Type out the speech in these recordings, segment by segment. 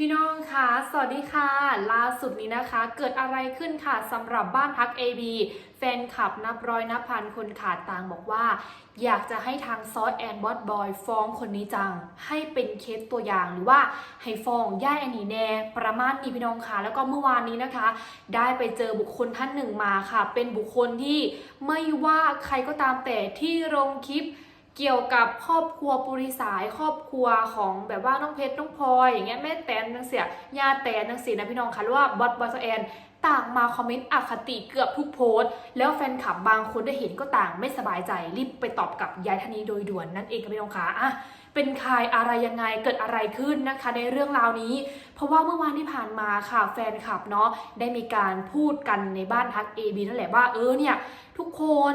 พี่น้องคะ สวัสดีค่ะ ล่าสุดนี้นะคะ เกิดอะไรขึ้นค่ะสำหรับบ้านพัก AB แฟนคลับนับร้อยนับพันคนขาดต่างบอกว่า อยากจะให้ทางซอสแอนบอสบอยฟ้องคนนี้จัง ให้เป็นเคสตัวอย่างหรือว่าให้ฟ้องย่ายอันนี้แน่ประมาณนี้พี่น้องค่ะแล้วก็เมื่อวานนี้นะคะ ได้ไปเจอบุคคลท่านหนึ่งมาค่ะ เป็นบุคคลที่ไม่ว่าใครก็ตามแต่ที่ลงคลิป เกี่ยวกับครอบครัวปุริสายครอบครัวของแบบว่าน้องเพชรน้องพลอยอย่างเงี้ยแม่แตนนังเสียยาแตนนังสีนะพี่น้องคะหรือว่าบอสบอสแอนต่างมาคอมเมนต์อคติเกือบทุกโพสต์ แล้วแฟนคลับบางคนได้เห็นก็ต่างไม่สบายใจรีบไปตอบกับยายธนีโดยด่วนนั่นเองค่ะพี่น้องคะอะเป็นใครอะไรยังไงเกิดอะไรขึ้นนะคะ ในเรื่องราวนี้ เพราะว่าเมื่อวานที่ผ่านมาค่ะแฟนคลับเนาะได้มีการพูดกันในบ้านทัก AB นั่นแหละว่าเออเนี่ยทุกคน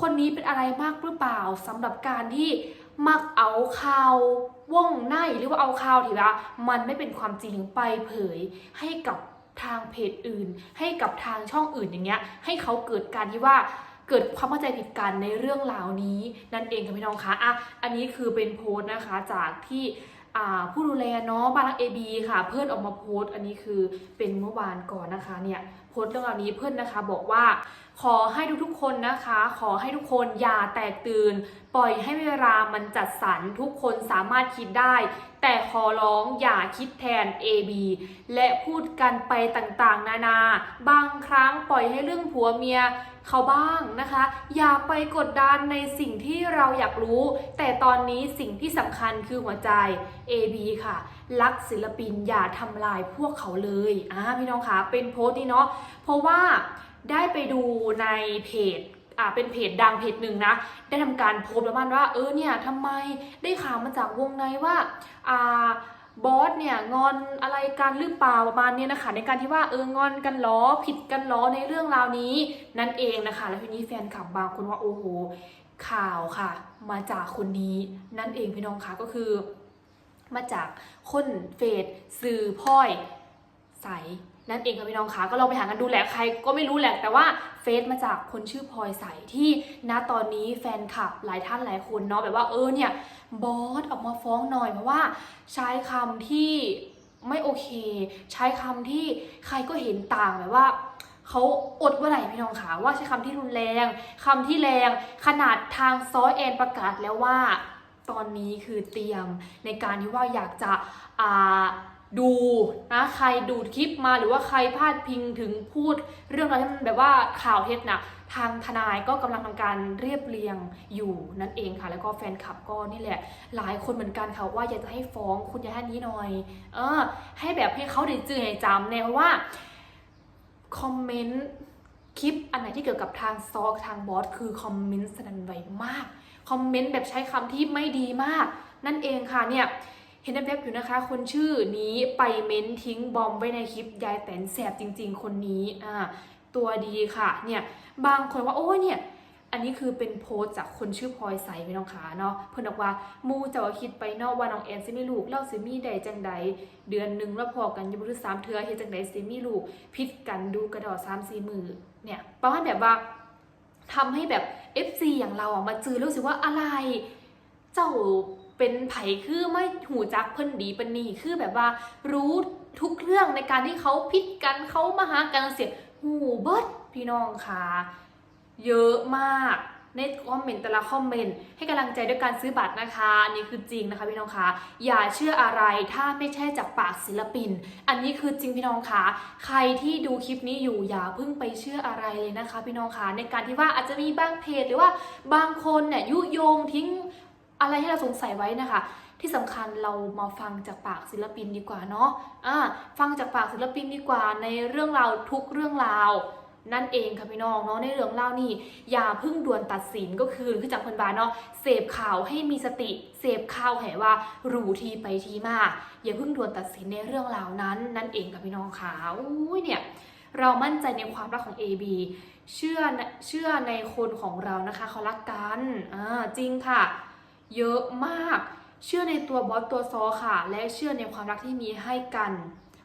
คนนี้เป็นอะไรมากหรือเปล่าสำหรับการที่มักเอาข่าวว่องในหรือว่าเอาข่าวที่ว่ามันไม่เป็นความจริงไปเผยให้กับทางเพจอื่น ให้กับทางช่องอื่นอย่างเงี้ย ให้เขาเกิดการที่ว่าเกิดความเข้าใจผิดกันในเรื่องราวนี้ นั่นเองค่ะพี่น้องคะอะอันนี้คือเป็นโพสต์นะคะจากที่ผู้ดูแลเนาะบ้านรักเอบีค่ะ เพื่อนออกมาโพสต์ อันนี้คือเป็นเมื่อวานก่อนนะคะเนี่ย สต์เรื่องราวนี้เพื่อนนะคะ บอกว่าขอให้ทุกๆคนนะคะ ขอให้ทุกคนอย่าแตกตื่น ปล่อยให้เวลามันจัดสรรทุกคนสามารถคิดได้ แต่ขอร้องอย่าคิดแทน AB และพูดกันไปต่างๆ นานา บางครั้งปล่อยให้เรื่องผัวเมียเขาบ้างนะคะ อย่าไปกดดันในสิ่งที่เราอยากรู้ แต่ตอนนี้สิ่งที่สำคัญคือหัวใจ AB ค่ะ รักศิลปินอย่าทำลายพวกเขาเลยอ่าพี่น้องคะเป็นโพสต์นี้เนาะเพราะว่าได้ไปดูในเพจอ่าเป็นเพจดังเพจหนึ่งนะ ได้ทำการโพสต์ประมาณว่า เออเนี่ยทำไมได้ข่าวมาจากวงในว่าอ่าบอสเนี่ยงอนอะไรกันหรือเปล่าประมาณเนี้ยนะคะ ในการที่ว่าเอองอนกันล้อผิดกันล้อในเรื่องราวนี้ นั่นเองนะคะ แล้วทีนี้แฟนคลับบางคนว่าโอ้โหข่าวค่ะ มาจากคนนี้นั่นเองพี่น้องคะก็คือ มาจากคนเฟซสื่อพ่อยใสนั่นเองค่ะพี่น้องคะก็ลองไปหากันดูแหละใครก็ไม่รู้แหละแต่ว่าเฟซมาจากคนชื่อพลอยใสที่ณตอนนี้แฟนคลับหลายท่านหลายคนเนาะแบบว่าเออเนี่ยบอสออกมาฟ้องหน่อยเพราะว่าใช้คำที่ไม่โอเค ใช้คำที่ใครก็เห็นต่างแบบว่าเขาอดว่าไหนพี่น้องคะว่าใช้คำที่รุนแรงคำที่แรงขนาดทางซอแอนประกาศแล้วว่า ตอนนี้คือเตรียมในการที่ว่าอยากจะดูนะใครดูคลิปมาหรือว่าใครพาดพิงถึงพูด เรื่องอะไรที่มันแบบว่าข่าวเท็จนะทางทนายก็กำลังทำการเรียบเรียงอยู่นั่นเองค่ะ แล้วก็แฟนคลับก็นี่แหละ หลายคนเหมือนกันค่ะว่าอยากจะให้ฟ้องคุณยายท่านนี้หน่อย เออ ให้แบบให้เขาได้จือให้จำเนี่ยเพราะว่าคอมเมนต์คลิปอันไหนที่เกี่ยวกับทางซอกทางบอสคือคอมเมนต์สนั่นไหวมาก คอมเมนต์แบบใช้คำที่ไม่ดีมาก นั่นเองค่ะเนี่ยเห็นในเว็บอยู่นะคะ คนชื่อนี้ไปเม้นทิ้งบอมไว้ในคลิปยายแตนแสบจริง ๆ คนนี้อ่าตัวดีค่ะเนี่ยบางคนว่าโอ้ยเนี่ยอันนี้คือเป็นโพสจากคนชื่อพลอยใสพี่น้องขาเนาะเพิ่นบอกว่ามูเจะว่าคิดไปเนาะว่าน้องแอนสิมีลูกเล่าสิมีใดจังใดเดือนหนึ่งแล้วพอกันยังบ่รู้สามเทือเฮ็ดจังใดสิมีลูกพิดกันดูกระดอสามสี่มือเนี่ยประมาณแบบว่า ทำให้แบบ FC อย่างเราอะมาจือรู้สึกว่าอะไร เจ้าเป็นไผ่คือไม่หูจักเพิ่นดีปนนี่คือแบบว่ารู้ทุกเรื่องในการที่เขาพิดกันเขามาหากันเสียหูเบิดพี่น้องค่ะ เยอะมาก ในคอมเมนต์แต่ละคอมเมนต์ให้กำลังใจด้วยการซื้อบัตรนะคะอันนี้คือจริงนะคะพี่น้องคะอย่าเชื่ออะไรถ้าไม่ใช่จากปากศิลปิน อันนี้คือจริงพี่น้องคะใครที่ดูคลิปนี้อยู่อย่าเพิ่งไปเชื่ออะไรเลยนะคะ พี่น้องคะในการที่ว่าอาจจะมีบางเพจหรือว่าบางคนเนี่ยยุโยงทิ้งอะไรที่เราสงสัยไว้นะคะที่สำคัญเรามาฟังจากปากศิลปินดีกว่าเนาะอ่าฟังจากปากศิลปินดีกว่าในเรื่องราวทุกเรื่องราว นั่นเองค่ะพี่น้องเนาะในเรื่องเล่านี่อย่าเพิ่งด่วนตัดสินก็คือคือจากคนบานเนาะเสพข่าวให้มีสติเสพข่าวให้ว่ารู้ทีไปทีมาอย่าเพิ่งด่วนตัดสินในเรื่องราวนั้น นั่นเองค่ะพี่น้องค่ะอุ้ยเนี่ยเรามั่นใจในความรักของ AB เชื่อนเชื่อในคนของเรานะคะเขารักกันอ่าจริงค่ะ เยอะมาก เชื่อในตัวบอสตัวซอค่ะ และเชื่อในความรักที่มีให้กัน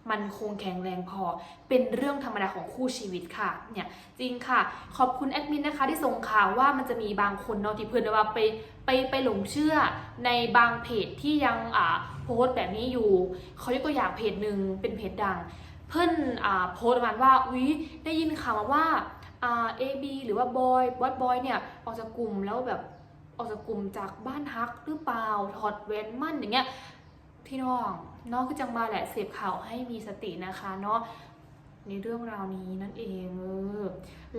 มันคงแข็งแรงพอ เป็นเรื่องธรรมดาของคู่ชีวิตค่ะ เนี่ยจริงค่ะ ขอบคุณแอดมินนะคะที่ส่งข่าวว่ามันจะมีบางคนเนาะที่เพื่อนว่าไปไปไปหลงเชื่อในบางเพจที่ยังอ่าโพสต์แบบนี้อยู่เขายกตัวอย่างเพจหนึ่งเป็นเพจดัง เพื่อนอ่าโพสต์ประมาณว่าวิได้ยินข่าวมาว่าอ่าเอบีหรือว่าบอยบอสบอยเนี่ยออกจากกลุ่มแล้วแบบออกจากกลุ่มจากบ้านฮักหรือเปล่าถอดแหวนมั่นอย่างเงี้ย พี่น้องน้องก็จังมาแหละเสพข่าวให้มีสตินะคะเนาะในเรื่องราวนี้นั่นเองเออ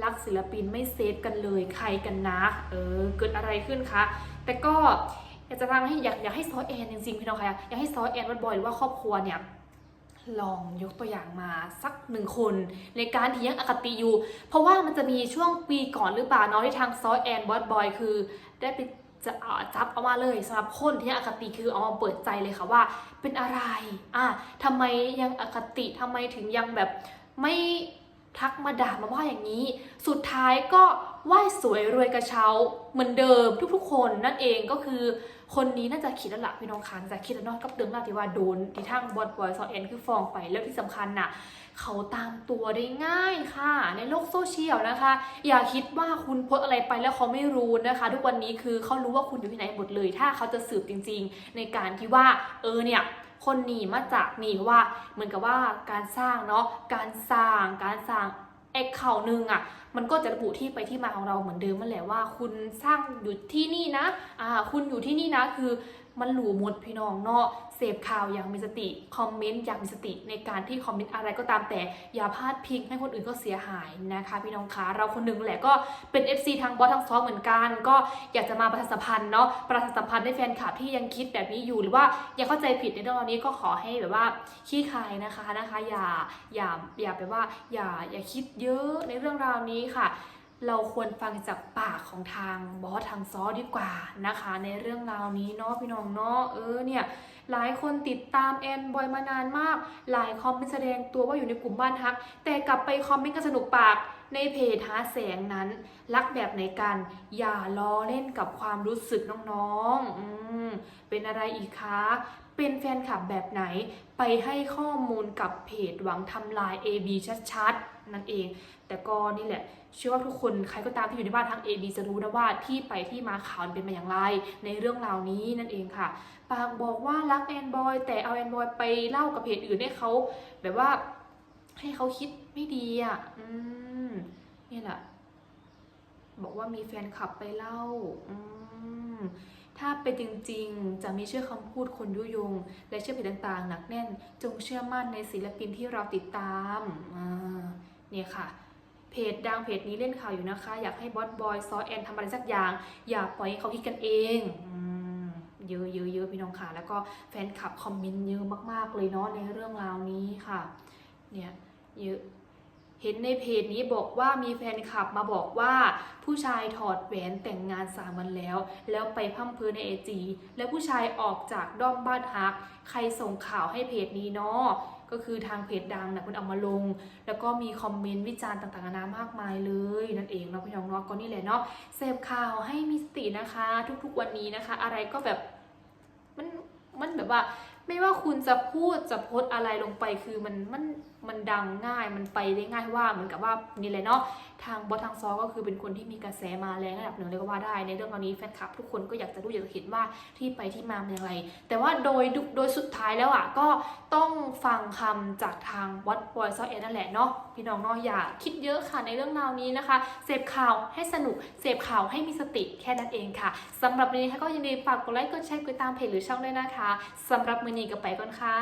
รักศิลปินไม่เซฟกันเลยใครกันนะเออเกิดอะไรขึ้นคะแต่ก็อยากจะทำให้อยากอยากให้ซอแอนจริงๆพี่น้องคะอยากให้ซอแอนวัดบอยหรือว่าครอบครัวเนี่ยลองยกตัวอย่างมาสักหนึ่งคนในการที่ยังอคติอยู่ เพราะว่ามันจะมีช่วงปีก่อนหรือเปล่าเนาะที่ทางซอแอนบอสบอยคือ ได้ไป จะจับเอามาเลยสำหรับคนที่อคติคือเอามาเปิดใจเลยค่ะว่า เป็นอะไรอะทำไมยังอคติทำไมถึงยังแบบไม่ทักมาด่ามาว่าอย่างนี้ สุดท้ายก็ไหว้สวยรวยกระเช้า เหมือนเดิมทุกๆ คนนั่นเองก็คือคนนี้น่าจะคิดแล้วล่ะพี่น้องคันจะคิดแล้วเนอะกับเดิมล่าที่ว่าโดนที่ทั้งบอดบอยซอเอ็นคือฟ้องไปแล้วที่สำคัญน่ะเขาตามตัวได้ง่ายค่ะ ในโลกโซเชียลนะคะ อย่าคิดว่าคุณโพสอะไรไปแล้วเขาไม่รู้นะคะ ทุกวันนี้คือเขารู้ว่าคุณอยู่ที่ไหนหมดเลย ถ้าเขาจะสืบจริง ๆ ในการที่ว่าเออเนี่ยคนหนีมาจากนีเพราะว่าเหมือนกับว่าการสร้างเนาะการสร้างการสร้าง เอกข่าวหนึ่งอะ่ะมันก็จะระบุที่ไปที่มาของเราเหมือนเดิมนั่นแหละว่า คุณสร้างอยู่ที่นี่นะอ่าคุณอยู่ที่นี่นะคือ มันหลูหมดพี่น้องเนาะเสพข่าวอย่างมีสติคอมเมนต์อย่างมีสติ ในการที่คอมเมนต์อะไรก็ตามแต่อย่าพลาดพิงให้คนอื่นก็เสียหายนะคะ พี่น้องคะเราคนหนึ่งแหละก็เป็น FC ทางบอสทางซอเหมือนกัน ก็อยากจะมาประชาสัมพันธ์เนาะประชาสัมพันธ์ให้แฟนคลับที่ยังคิดแบบนี้อยู่หรือว่ายังเข้าใจผิดในเรื่องนี้ก็ขอให้แบบว่าขี้คายนะคะนะคะ อย่าอย่าอย่าไปว่าอย่าอย่าคิดเยอะในเรื่องราวนี้ค่ะ เราควรฟังจากปากของทางบอสทางซอดีกว่านะคะ ในเรื่องราวนี้เนาะพี่น้องเนาะเออเนี่ยหลายคนติดตามแอนบอยมานานมาก หลายคอมเมนต์แสดงตัวว่าอยู่ในกลุ่มบ้านฮัก แต่กลับไปคอมเมนต์กันสนุกปาก ในเพจหาแสงนั้น รักแบบไหนกัน อย่าล้อเล่นกับความรู้สึกน้องๆอืมเป็นอะไรอีกคะ เป็นแฟนคลับแบบไหน ไปให้ข้อมูลกับเพจหวังทำลาย AB ชัดๆ นั่นเอง แต่ก็นี่แหละ เชื่อว่าทุกคนใครก็ตามที่อยู่ในบ้านทั้ง AB จะรู้นะว่าที่ไปที่มาข่าวมันเป็นมาอย่างไร ในเรื่องราวนี้นั่นเองค่ะ ปากบอกว่ารักแอนบอยแต่เอาแอนบอยไปเล่ากับเพจอื่นให้เขาแบบว่าให้เขาคิดไม่ดีอะ อืม นี่แหละ บอกว่ามีแฟนคลับไปเล่า อืมถ้าเป็นจริงๆ จะไม่เชื่อคำพูดคนยุยง และเชื่อเพจต่างๆ หนักแน่น จงเชื่อมั่นในศิลปินที่เราติดตามเนี่ยค่ะ เพจดังเพจนี้เล่นข่าวอยู่นะคะ อยากให้บอสบอยซอแอนทำอะไรสักอย่าง อย่าปล่อยให้เขาคิดกันเองเยอะเยอะเยอะพี่น้องค่ะ แล้วก็แฟนคลับคอมเมนต์เยอะมากๆเลยเนาะในเรื่องราวนี้ค่ะ เนี่ยเยอะ เห็นในเพจนี้บอกว่ามีแฟนคลับมาบอกว่า ผู้ชายถอดแหวนแต่งงานสามวันแล้ว แล้วไปพั่มเพอในเอจีแล้วผู้ชายออกจากด้อมบ้านฮัก ใครส่งข่าวให้เพจนี้เนาะก็คือทางเพจดังนะคุณเอามาลง แล้วก็มีคอมเมนต์วิจารณ์ต่างๆนานามากมายเลย นั่นเองเนาะพี่น้องเนาะก็นี่แหละเนาะเสพข่าวให้มีสตินะคะ ทุกๆวันนี้นะคะ อะไรก็แบบมันมันแบบว่า ไม่ว่าคุณจะพูดจะโพสอะไรลงไปคือมันมันมันดังง่ายมันไปได้ง่ายว่าเหมือนกับว่านี่เลยเนาะ ทางบอสทางซอก็คือเป็นคนที่มีกระแสมาแรงระดับหนึ่งเลยก็ว่าได้ในเรื่องราวนี้แฟนคลับทุกคนก็อยากจะรู้อยากจะเห็นว่าที่ไปที่มาเป็นอย่างไร แต่ว่าโดยโดยสุดท้ายแล้วอะก็ต้องฟังคำจากทางวัดบอยซอเอ็นนั่นแหละเนาะพี่น้องเนาะอย่าคิดเยอะค่ะในเรื่องราวนี้นะคะ เสพข่าวให้สนุก เสพข่าวให้มีสติแค่นั้นเองค่ะสำหรับวันนี้ก็ยินดีฝากกดไลค์กดแชร์กดติดตามเพจหรือช่องด้วยนะคะสำหรับมือนี้ก็ไปก่อนค่ะ